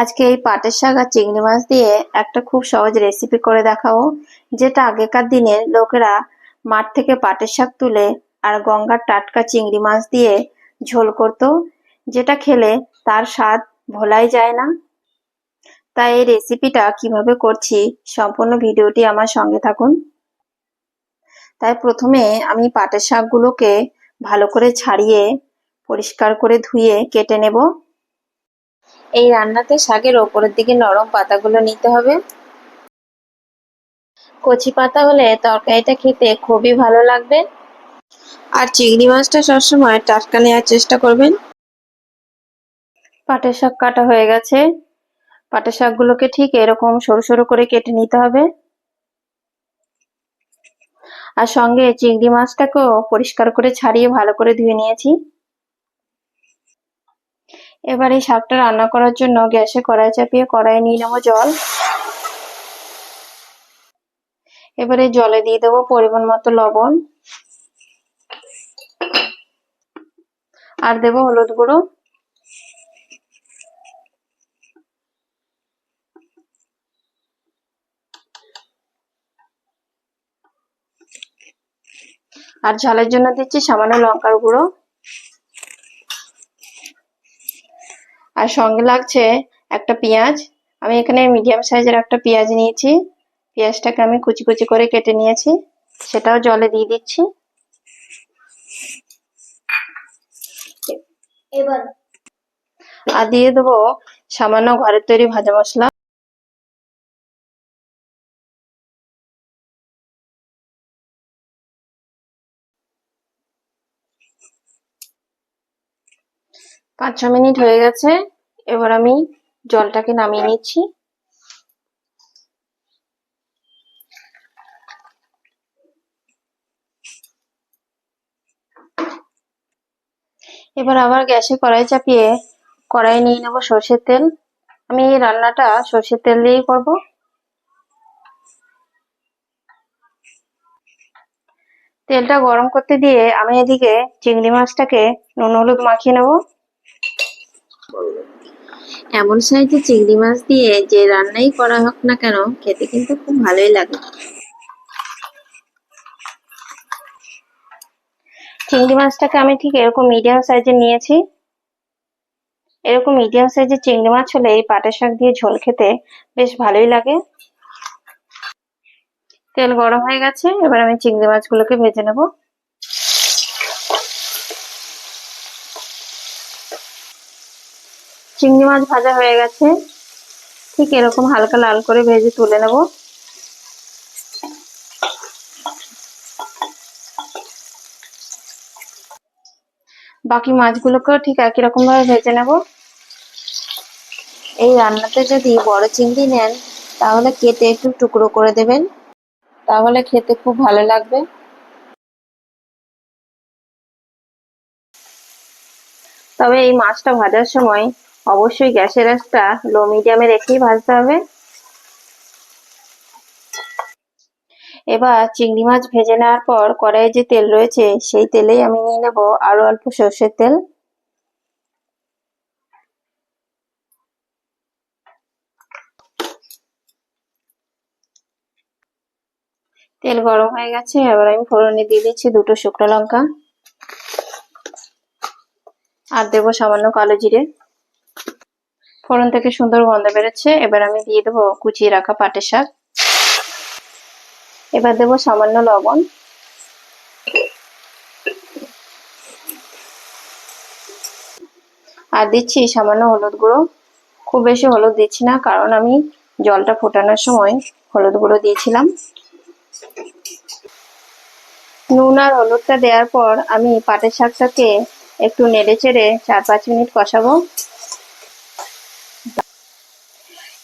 আজকে এই পাটের শাক আর চিংড়ি মাছ দিয়ে একটা খুব সহজ রেসিপি করে দেখাবো, যেটা আগেকার দিনে লোকেরা মাঠ থেকে পাটের শাক তুলে আর গঙ্গার টাটকা চিংড়ি মাছ দিয়ে ঝোল করত, যেটা খেলে তার স্বাদ ভোলাই যায় না। তাই এই রেসিপিটা কীভাবে করছি সম্পূর্ণ ভিডিওটি আমার সঙ্গে থাকুন। তাই প্রথমে আমি পাটের শাকগুলোকে ভালো করে ছাড়িয়ে, পরিষ্কার করে ধুয়ে কেটে নেব। এই রান্নাতে শাকের ওপরের দিকে নরম পাতাগুলো নিতে হবে। কচি পাতা হলে তরকারিটা খেতে খুবই ভালো লাগবে। আর চিংড়ি মাছটা সবসময় টাটকা নেওয়ার চেষ্টা করবেন। পাটের শাক কাটা হয়ে গেছে। পাটের শাকগুলোকে ঠিক এরকম সরু সরু করে কেটে নিতে হবে। আর সঙ্গে চিংড়ি মাছটাকেও পরিষ্কার করে ছাড়িয়ে ভালো করে ধুয়ে নিয়েছি। এবার এই শাকটা রান্না করার জন্য গ্যাসে কড়াই চাপিয়ে কড়াই নিয়ে নেব জল। এবারে জলে দিয়ে দেবো পরিমাণ মতো লবণ। আর দেবো হলুদ গুঁড়ো। আর ঝালের জন্য দিচ্ছি সামান্য লঙ্কার গুঁড়ো। আর সঙ্গে লাগছে একটা পেঁয়াজ। আমি এখানে মিডিয়াম সাইজের একটা পেঁয়াজ নিয়েছি। পেঁয়াজটাকে আমি কুচি কুচি করে কেটে নিয়েছি। সেটাও জলে দিয়ে দিচ্ছি। এবার আর দিয়ে দেবো সামান্য ঘরের তৈরি ভাজা মশলা। পাঁচ ছ মিনিট হয়ে গেছে। এবার আমি জলটাকে নামিয়ে নিচ্ছি। এবার আবার গ্যাসে কড়াই চাপিয়ে কড়াই নিয়ে নেব সর্ষের তেল। আমি এই রান্নাটা সর্ষের তেল দিয়েই করব। তেলটা গরম করতে দিয়ে আমি এদিকে চিংড়ি মাছটাকে নুন হলুদ মাখিয়ে নেব। এমন সাইজে চিংড়ি মাছ দিয়ে যে রান্নাই করা হোক না কেন খেতে কিন্তু খুব ভালোই লাগে। চিংড়ি মাছটাকে আমি ঠিক এরকম মিডিয়াম সাইজে নিয়েছি। এরকম মিডিয়াম সাইজের চিংড়ি মাছ হলে এই পাটের শাক দিয়ে ঝোল খেতে বেশ ভালোই লাগে। তেল গরম হয়ে গেছে এবার আমি চিংড়ি মাছগুলোকে ভেজে নেব। চিংড়ি মাছ ভাজা হয়ে গেছে। ঠিক এরকম হালকা লাল করে ভেজে তুলে নেব। বাকি মাছগুলোকেও ঠিক একই রকম ভাবে ভেজে নেব। এই রান্নাতে যদি বড় চিংড়ি নেন, তাহলে কেটে একটু টুকরো করে দেবেন। তাহলে খেতে খুব ভালো লাগবে। তবে এই মাছটা ভাজার সময় অবশ্যই গ্যাসের আঁচটা লো মিডিয়ামে রেখেই ভাজতে হবে। এবার চিংড়ি মাছ ভেজে নেওয়ার পর কড়াইয়ে যে তেল রয়েছে, সেই তেলেই আমি নিয়ে নেব আরও অল্প সর্ষের তেল। তেল গরম হয়ে গেছে, এবার আমি ফোড়নে দিয়ে দিচ্ছি দুটো শুকনো লঙ্কা। আর দেবো সামান্য কালো জিরে। ফোড়ন থেকে সুন্দর গন্ধ বেরোচ্ছে। এবার আমি দিয়ে দেবো কুচিয়ে রাখা পাটের শাক। এবার দেবো সামান্য লবণ। আর দিচ্ছি সামান্য হলুদ গুঁড়ো। খুব বেশি হলুদ দিচ্ছি না, কারণ আমি জলটা ফোটানোর সময় হলুদ গুঁড়ো দিয়েছিলাম। নুন আর হলুদটা দেওয়ার পর আমি পাটের শাকটাকে একটু নেড়ে চেড়ে চার পাঁচ মিনিট কষাবো।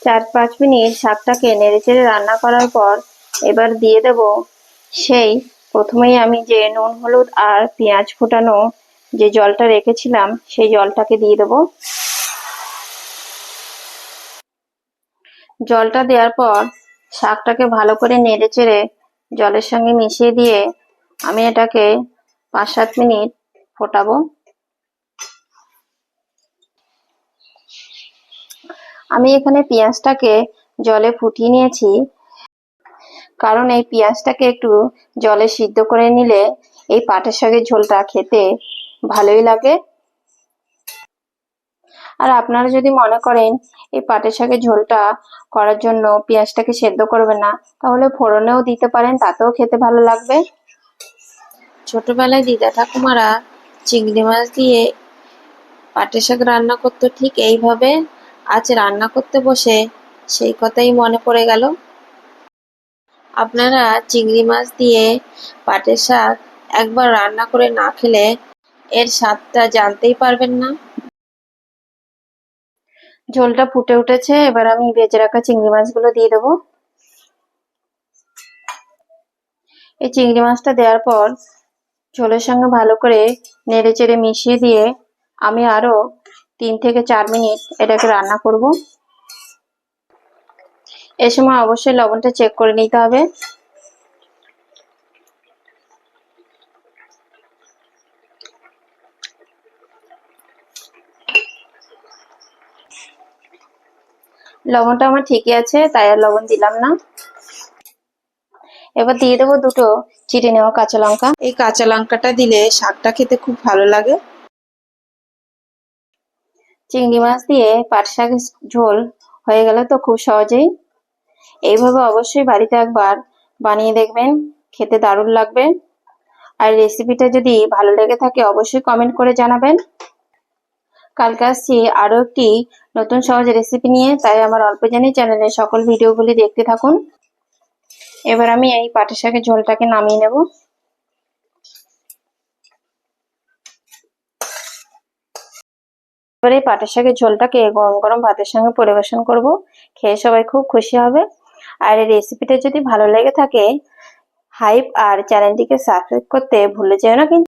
চার পাঁচ মিনিট শাকটাকে নেড়ে চেড়ে রান্না করার পর এবার দিয়ে দেব সেই। প্রথমেই আমি যে নুন, হলুদ আর পেঁয়াজ ফোটানো যে জলটা রেখেছিলাম, সেই জলটাকে দিয়ে দেব। জলটা দেওয়ার পর শাকটাকে ভালো করে নেড়ে চেড়ে জলের সঙ্গে মিশিয়ে দিয়ে আমি এটাকে পাঁচ সাত মিনিট ফোটাবো। আমি এখানে পেঁয়াজটাকে জলে ফুটিয়ে নিয়েছি। কারণ এই পেঁয়াজটাকে একটু জলে সিদ্ধ করে নিলে এই পাটের শাকের ঝোলটা খেতে ভালোই লাগে। আর আপনারা যদি মনে করেন এই পাটের শাকের ঝোলটা করার জন্য পেঁয়াজটাকে সেদ্ধ করবেন না, তাহলে ফোড়নেও দিতে পারেন, তাতেও খেতে ভালো লাগবে। ছোটবেলায় দিদা ঠাকুমারা চিংড়ি মাছ দিয়ে পাটের শাক রান্না করতো ঠিক এইভাবে। আজ রান্না করতে বসে সেই কথাই মনে পড়ে গেল। আপনারা চিংড়ি মাছ দিয়ে পাটের শাক একবার রান্না করে না খেলে এর স্বাদটা জানতেই পারবেন না। ঝোলটা ফুটে উঠেছে, এবার আমি ভেজে রাখা চিংড়ি মাছগুলো দিয়ে দেবো। এই চিংড়ি মাছটা দেওয়ার পর ঝোলের সঙ্গে ভালো করে নেড়ে চেড়ে মিশিয়ে দিয়ে আমি আরও তিন থেকে চার মিনিট এটাকে রান্না করব। এ সময় অবশ্যই লবণটা চেক করে নিতে হবে। লবণটা আমার ঠিকই আছে, তাই আর লবণ দিলাম না। এবার দিয়ে দেবো দুটো চিটে নেওয়া কাঁচা লঙ্কা। এই কাঁচা লঙ্কাটা দিলে শাকটা খেতে খুব ভালো লাগে। চিংড়ি মাছ দিয়ে পাট শাকের ঝোল হয়ে গেল তো খুব সহজেই। এইভাবে অবশ্যই বাড়িতে একবার বানিয়ে দেখবেন, খেতে দারুণ লাগবে। আর রেসিপিটা যদি ভালো লেগে থাকে, অবশ্যই কমেন্ট করে জানাবেন। কালকে আসছি আরও একটি নতুন সহজ রেসিপি নিয়ে, তাই আমার অল্প জানি চ্যানেলের সকল ভিডিওগুলি দেখতে থাকুন। এবার আমি এই পাটের শাকের ঝোলটাকে নামিয়ে নেব। এবার পাটের শাকের ঝোলটাকে গরম গরম ভাতের সঙ্গে পরিবেশন করব। খেয়ে সবাই খুব খুশি হবে। আর এই রেসিপিটা যদি ভালো লেগে থাকে হাইপ আর চ্যানেলটিকে সাবস্ক্রাইব করতে ভুলে যেও না কিন্তু।